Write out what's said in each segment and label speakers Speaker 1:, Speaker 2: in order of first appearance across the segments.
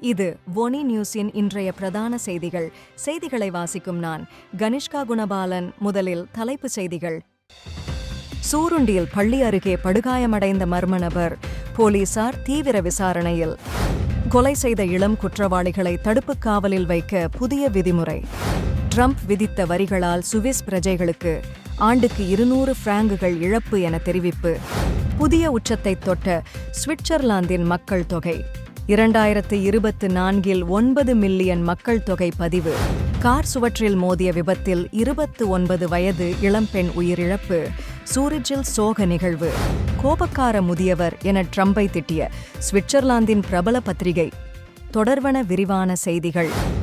Speaker 1: இது ஒனி நியூஸின் இன்றைய பிரதான செய்திகள். செய்திகளை வாசிக்கும் நான் கனிஷ்கா குணபாலன். முதலில் தலைப்பு செய்திகள். சூருண்டியில் பள்ளி அருகே படுகாயமடைந்த மர்ம நபர் போலீசார் தீவிர விசாரணையில். கொலை செய்த இளம் குற்றவாளிகளை தடுப்புக் காவலில் வைக்க புதிய விதிமுறை. ட்ரம்ப் விதித்த வரிகளால் சுவிஸ் பிரஜைகளுக்கு ஆண்டுக்கு இருநூறு பிராங்குகள் இழப்பு என தெரிவிப்பு. புதிய உச்சத்தை தொட்ட சுவிட்சர்லாந்தின் மக்கள் தொகை. இரண்டாயிரத்து இருபத்து நான்கில் ஒன்பது மில்லியன் மக்கள் தொகை பதிவு. கார் சுவற்றில் மோதிய விபத்தில் இருபத்து ஒன்பது வயது இளம்பெண் உயிரிழப்பு. சூரிஜில் சோக நிகழ்வு. கோபக்கார முதியவர் என ட்ரம்பை திட்டிய சுவிட்சர்லாந்தின் பிரபல பத்திரிகை. தொடர்வன விரிவான செய்திகள்.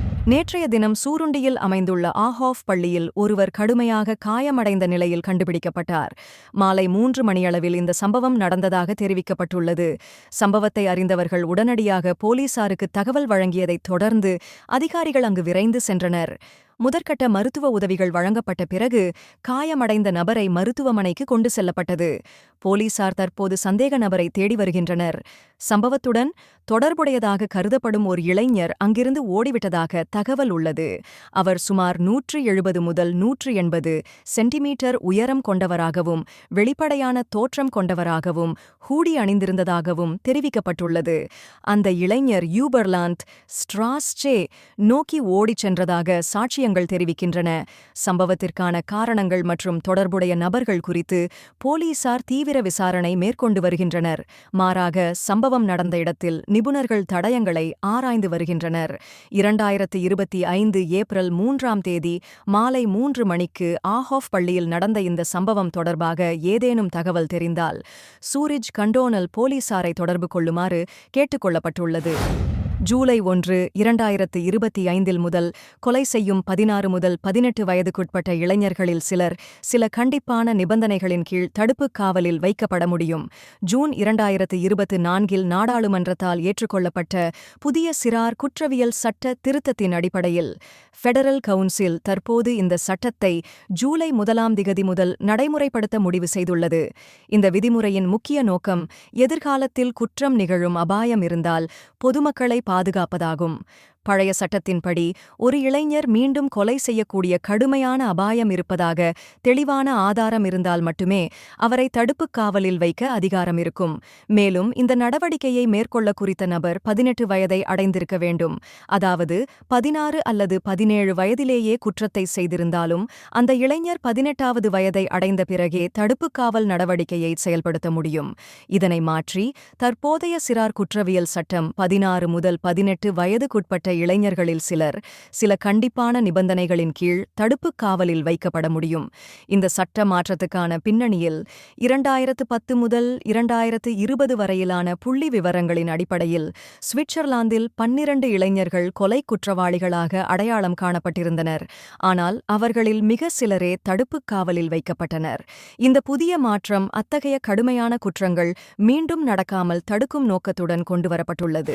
Speaker 1: நேற்றைய தினம் சூருண்டியில் அமைந்துள்ள ஆஹாஃப் பள்ளியில் ஒருவர் கடுமையாக காயமடைந்த நிலையில் கண்டுபிடிக்கப்பட்டார். மாலை மூன்று மணியளவில் இந்த சம்பவம் நடந்ததாக தெரிவிக்கப்பட்டுள்ளது. சம்பவத்தை அறிந்தவர்கள் உடனடியாக போலீசாருக்கு தகவல் வழங்கியதைத் தொடர்ந்து அதிகாரிகள் அங்கு விரைந்து சென்றனர். முதற்கட்ட மருத்துவ உதவிகள் வழங்கப்பட்ட பிறகு காயமடைந்த நபரை மருத்துவமனைக்கு கொண்டு செல்லப்பட்டது. போலீசார் தற்போது சந்தேக நபரை தேடி வருகின்றனர். சம்பவத்துடன் தொடர்புடையதாக கருதப்படும் ஒரு இளைஞர் அங்கிருந்து ஓடிவிட்டதாக தகவல் உள்ளது. அவர் சுமார் நூற்று எழுபது முதல் நூற்று எண்பது சென்டிமீட்டர் உயரம் கொண்டவராகவும் வெளிப்படையான தோற்றம் கொண்டவராகவும் ஹூடி அணிந்திருந்ததாகவும் தெரிவிக்கப்பட்டுள்ளது. அந்த இளைஞர் யூபர்லாந்த் ஸ்ட்ராஸ்சே நோக்கி ஓடிச் சென்றதாக சாட்சியங்கள் தெரிவிக்கின்றன. சம்பவத்திற்கான காரணங்கள் மற்றும் தொடர்புடைய நபர்கள் குறித்து போலீசார் தீவிர விசாரணை மேற்கொண்டு வருகின்றனர். மாறாக சம்பவம் நடந்த இடத்தில் நிபுணர்கள் தடயங்களை ஆராய்ந்து வருகின்றனர். இரண்டாயிரத்து இருபத்தி ஐந்து ஏப்ரல் மூன்றாம் தேதி மாலை மூன்று மணிக்கு ஆஹாஃப் பள்ளியில் நடந்த இந்த சம்பவம் தொடர்பாக ஏதேனும் தகவல் தெரிந்தால் சூரிஜ் கண்டோனல் போலீசாரை தொடர்பு கொள்ளுமாறு கேட்டுக்கொள்ளப்பட்டுள்ளது ஜூலை ஒன்று இரண்டாயிரத்து இருபத்தி ஐந்தில் முதல் கொலை செய்யும் பதினாறு முதல் பதினெட்டு வயதுக்குட்பட்ட இளைஞர்களில் சிலர் சில கண்டிப்பான நிபந்தனைகளின் கீழ் தடுப்புக் காவலில் வைக்கப்பட முடியும். ஜூன் இரண்டாயிரத்து இருபத்து நான்கில் நாடாளுமன்றத்தால் ஏற்றுக்கொள்ளப்பட்ட புதிய சிறார் குற்றவியல் சட்ட திருத்தத்தின் அடிப்படையில் ஃபெடரல் கவுன்சில் தற்போது இந்த சட்டத்தை ஜூலை முதலாம் திகதி முதல் நடைமுறைப்படுத்த முடிவு செய்துள்ளது. இந்த விதிமுறையின் முக்கிய நோக்கம் எதிர்காலத்தில் குற்றம் நிகழும் அபாயம் இருந்தால் பொதுமக்களை பாதுகாப்பதாகும். பழைய சட்டத்தின்படி ஒரு இளைஞர் மீண்டும் கொலை செய்யக்கூடிய கடுமையான அபாயம் இருப்பதாக தெளிவான ஆதாரம் இருந்தால் மட்டுமே அவரை தடுப்புக் காவலில் வைக்க அதிகாரம் இருக்கும். மேலும் இந்த நடவடிக்கையை மேற்கொள்ள குறித்த நபர் பதினெட்டு வயதை அடைந்திருக்க வேண்டும். அதாவது பதினாறு அல்லது பதினேழு வயதிலேயே குற்றத்தை செய்திருந்தாலும் அந்த இளைஞர் பதினெட்டாவது வயதை அடைந்த பிறகே தடுப்புக் காவல் நடவடிக்கையை செயல்படுத்த முடியும். இதனை மாற்றி தற்போதைய சிறார் குற்றவியல் சட்டம் பதினாறு முதல் பதினெட்டு வயதுக்குட்பட்ட இளைஞர்களில் சிலர் சில கண்டிப்பான நிபந்தனைகளின் கீழ் தடுப்புக் காவலில் வைக்கப்பட முடியும். இந்த சட்ட மாற்றத்துக்கான பின்னணியில் இரண்டாயிரத்து பத்து முதல் இரண்டாயிரத்து இருபது வரையிலான புள்ளி விவரங்களின் அடிப்படையில் சுவிட்சர்லாந்தில் பன்னிரண்டு இளைஞர்கள் கொலை குற்றவாளிகளாக அடையாளம் காணப்பட்டிருந்தனர். ஆனால் அவர்களில் மிக சிலரே தடுப்புக் காவலில் வைக்கப்பட்டனர். இந்த புதிய மாற்றம் அத்தகைய கடுமையான குற்றங்கள் மீண்டும் நடக்காமல் தடுக்கும் நோக்கத்துடன் கொண்டுவரப்பட்டுள்ளது.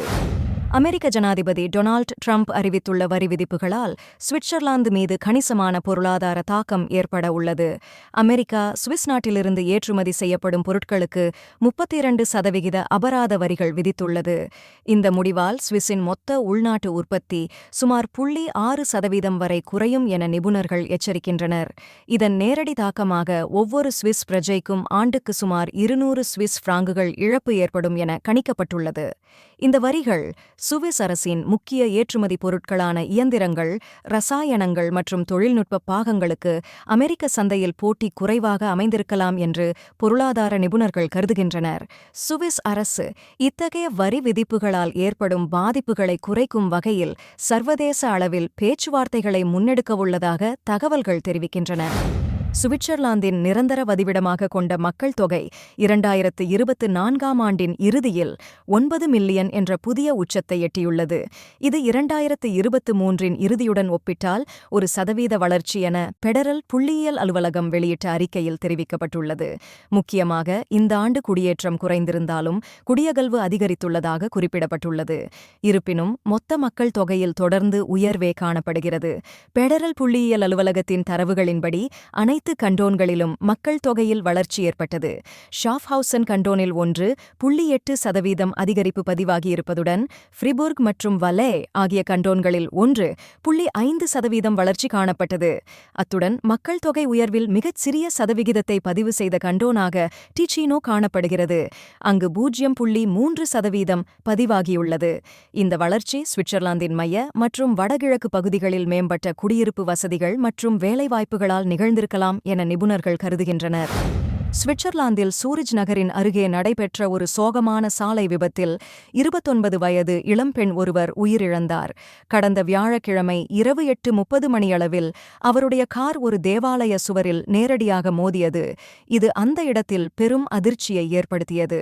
Speaker 1: அமெரிக்க ஜனாதிபதி டொனால்ட் ட்ரம்ப் அறிவித்துள்ள வரி விதிப்புகளால் சுவிட்சர்லாந்து மீது கணிசமான பொருளாதார தாக்கம் ஏற்பட உள்ளது. அமெரிக்கா சுவிஸ் நாட்டிலிருந்து ஏற்றுமதி செய்யப்படும் பொருட்களுக்கு முப்பத்தி இரண்டு சதவிகித அபராத வரிகள் விதித்துள்ளது. இந்த முடிவால் சுவிஸின் மொத்த உள்நாட்டு உற்பத்தி சுமார் புள்ளி ஆறு சதவீதம் வரை குறையும் என நிபுணர்கள் எச்சரிக்கின்றனர். இதன் நேரடி தாக்கமாக ஒவ்வொரு சுவிஸ் பிரஜைக்கும் ஆண்டுக்கு சுமார் இருநூறு சுவிஸ் பிராங்குகள் இழப்பு ஏற்படும் என கணிக்கப்பட்டுள்ளது. இந்த வரிகள் சுவிஸ் அரசின் முக்கிய ஏற்றுமதி பொருட்களான இயந்திரங்கள் ரசாயனங்கள் மற்றும் தொழில்நுட்ப பாகங்களுக்கு அமெரிக்க சந்தையில் போட்டி குறைவாக அமைந்திருக்கலாம் என்று பொருளாதார நிபுணர்கள் கருதுகின்றனர். சுவிஸ் அரசு இத்தகைய வரி விதிப்புகளால் ஏற்படும் பாதிப்புகளை குறைக்கும் வகையில் சர்வதேச அளவில் பேச்சுவார்த்தைகளை முன்னெடுக்கவுள்ளதாக தகவல்கள் தெரிவிக்கின்றன. சுவிட்சர்லாந்தின் நிரந்தர வதிவிடமாக கொண்ட மக்கள் தொகை இரண்டாயிரத்து இருபத்து நான்காம் ஆண்டின் இறுதியில் ஒன்பது மில்லியன் என்ற புதிய உச்சத்தை எட்டியுள்ளது. இது இரண்டாயிரத்து இருபத்து மூன்றின் இறுதியுடன் ஒப்பிட்டால் ஒரு சதவீத வளர்ச்சி என பெடரல் புள்ளியியல் அலுவலகம் வெளியிட்ட அறிக்கையில் தெரிவிக்கப்பட்டுள்ளது. முக்கியமாக இந்த ஆண்டு குடியேற்றம் குறைந்திருந்தாலும் குடியகல்வு அதிகரித்துள்ளதாக குறிப்பிடப்பட்டுள்ளது. இருப்பினும் மொத்த மக்கள் தொகையில் தொடர்ந்து உயர்வே காணப்படுகிறது. பெடரல் புள்ளியியல் அலுவலகத்தின் தரவுகளின்படி அனைத்து கண்டோன்களிலும் மக்கள் தொகையில் வளர்ச்சி ஏற்பட்டது. ஷாஃப்ஹவுசன் கண்டோனில் ஒன்று புள்ளி எட்டு சதவீதம் அதிகரிப்பு பதிவாகியிருப்பதுடன் ஃப்ரிபுர்க் மற்றும் வலே ஆகிய கண்டோன்களில் ஒன்று புள்ளி ஐந்து சதவீதம் வளர்ச்சி காணப்பட்டது. அத்துடன் மக்கள் தொகை உயர்வில் மிகச் சிறிய சதவிகிதத்தை பதிவு செய்த கண்டோனாக டிச்சினோ காணப்படுகிறது. அங்கு பூஜ்ஜியம் புள்ளி மூன்று சதவீதம் பதிவாகியுள்ளது. இந்த வளர்ச்சி சுவிட்சர்லாந்தின் மைய மற்றும் வடகிழக்கு பகுதிகளில் மேம்பட்ட குடியிருப்பு வசதிகள் மற்றும் வேலைவாய்ப்புகளால் நிகழ்ந்திருக்கலாம் என நிபுணர்கள் கருதுகின்றனர். சுவிட்சர்லாந்தில் சூரிஜ் நகரின் அருகே நடைபெற்ற ஒரு சோகமான சாலை விபத்தில் இருபத்தொன்பது வயது இளம்பெண் ஒருவர் உயிரிழந்தார். கடந்த வியாழக்கிழமை இரவு எட்டு முப்பது மணியளவில் அவருடைய கார் ஒரு தேவாலய சுவரில் நேரடியாக மோதியது. இது அந்த இடத்தில் பெரும் அதிர்ச்சியை ஏற்படுத்தியது.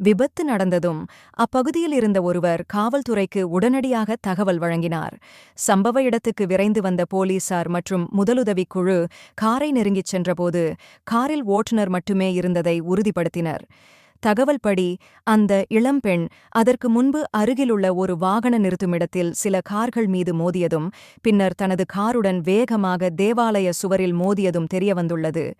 Speaker 1: விபத்து நடந்ததும் அப்பகுதியில் இருந்த ஒருவர் காவல்துறைக்கு உடனடியாக தகவல் வழங்கினார். சம்பவ இடத்துக்கு விரைந்து வந்த போலீசார் மற்றும் முதலுதவிக் குழு காரை நெருங்கிச் சென்றபோது காரில் ஓட்டுநர் மட்டும் இருந்ததை உறுதிப்படுத்தினர். தகவல்படி அந்த இளம்பெண் அதற்கு முன்பு அருகிலுள்ள ஒரு வாகன நிறுத்துமிடத்தில் சில கார்கள் மீது மோதியதும் பின்னர் தனது காருடன் வேகமாக தேவாலய சுவரில் மோதியதும் தெரியவந்துள்ளது.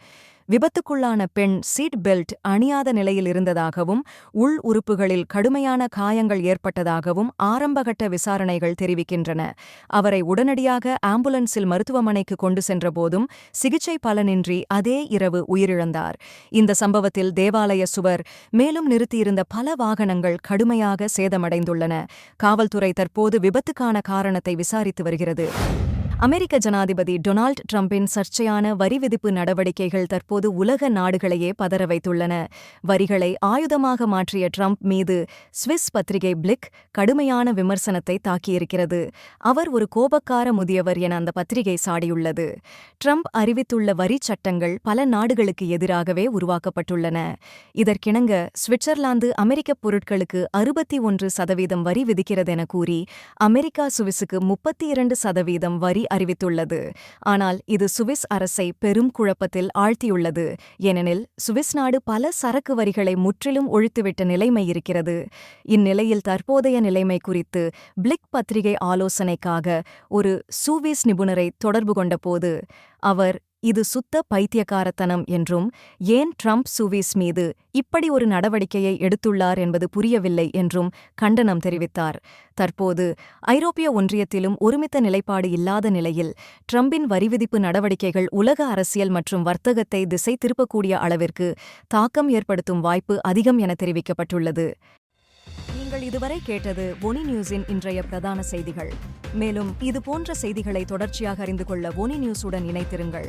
Speaker 1: விபத்துக்குள்ளான பெண் சீட் பெல்ட் அணியாத நிலையில் இருந்ததாகவும் உள் உறுப்புகளில் கடுமையான காயங்கள் ஏற்பட்டதாகவும் ஆரம்பகட்ட விசாரணைகள் தெரிவிக்கின்றன. அவரை உடனடியாக ஆம்புலன்ஸில் மருத்துவமனைக்கு கொண்டு சென்றபோதும் சிகிச்சை பலனின்றி அதே இரவு உயிரிழந்தார். இந்த சம்பவத்தில் தேவாலய சுவர் மேலும் நிறுத்தியிருந்த பல வாகனங்கள் கடுமையாக சேதமடைந்துள்ளன. காவல்துறை தற்போது விபத்துக்கான காரணத்தை விசாரித்து வருகிறது. அமெரிக்க ஜனாதிபதி டொனால்ட் ட்ரம்பின் சர்ச்சையான வரி விதிப்பு நடவடிக்கைகள் தற்போது உலக நாடுகளையே பதற வைத்துள்ளன. வரிகளை ஆயுதமாக மாற்றிய ட்ரம்ப் மீது சுவிஸ் பத்திரிகை பிளிக் கடுமையான விமர்சனத்தை தாக்கியிருக்கிறது. அவர் ஒரு கோபக்கார முதியவர் என அந்த பத்திரிகை சாடியுள்ளது. ட்ரம்ப் அறிவித்துள்ள வரி சட்டங்கள் பல நாடுகளுக்கு எதிராகவே உருவாக்கப்பட்டுள்ளன. இதற்கிணங்க சுவிட்சர்லாந்து அமெரிக்க பொருட்களுக்கு அறுபத்தி ஒன்று சதவீதம் வரி விதிக்கிறதென கூறி அமெரிக்கா சுவிஸுக்கு முப்பத்தி இரண்டு சதவீதம் வரி அறிவித்துள்ளது. ஆனால் இது சுவிஸ் அரசை பெரும் குழப்பத்தில் ஆழ்த்தியுள்ளது. ஏனெனில் சுவிஸ் நாடு பல சரக்கு வரிகளை முற்றிலும் ஒழித்துவிட்ட நிலைமை இருக்கிறது. இந்நிலையில் தற்போதைய நிலைமை குறித்து பிளிக் பத்திரிகை ஆலோசனைக்காக ஒரு சூவிஸ் நிபுணரை தொடர்பு கொண்டபோது அவர் இது சுத்த பைத்தியக்காரத்தனம் என்றும் ஏன் ட்ரம்ப் சுவிஸ் மீது இப்படி ஒரு நடவடிக்கையை எடுத்துள்ளார் என்பது புரியவில்லை என்றும் கண்டனம் தெரிவித்தார். தற்போது ஐரோப்பிய ஒன்றியத்திலும் ஒருமித்த நிலைப்பாடு இல்லாத நிலையில் ட்ரம்பின் வரிவிதிப்பு நடவடிக்கைகள் உலக அரசியல் மற்றும் வர்த்தகத்தை திசை திருப்பக்கூடிய அளவிற்கு தாக்கம் ஏற்படுத்தும் வாய்ப்பு அதிகம் என தெரிவிக்கப்பட்டுள்ளது. நீங்கள் இதுவரை கேட்டது ஒனி நியூஸின் இன்றைய பிரதான செய்திகள். மேலும் இது போன்ற செய்திகளை தொடர்ச்சியாக அறிந்து கொள்ள ஒனி நியூஸுடன் இணைத்திருங்கள்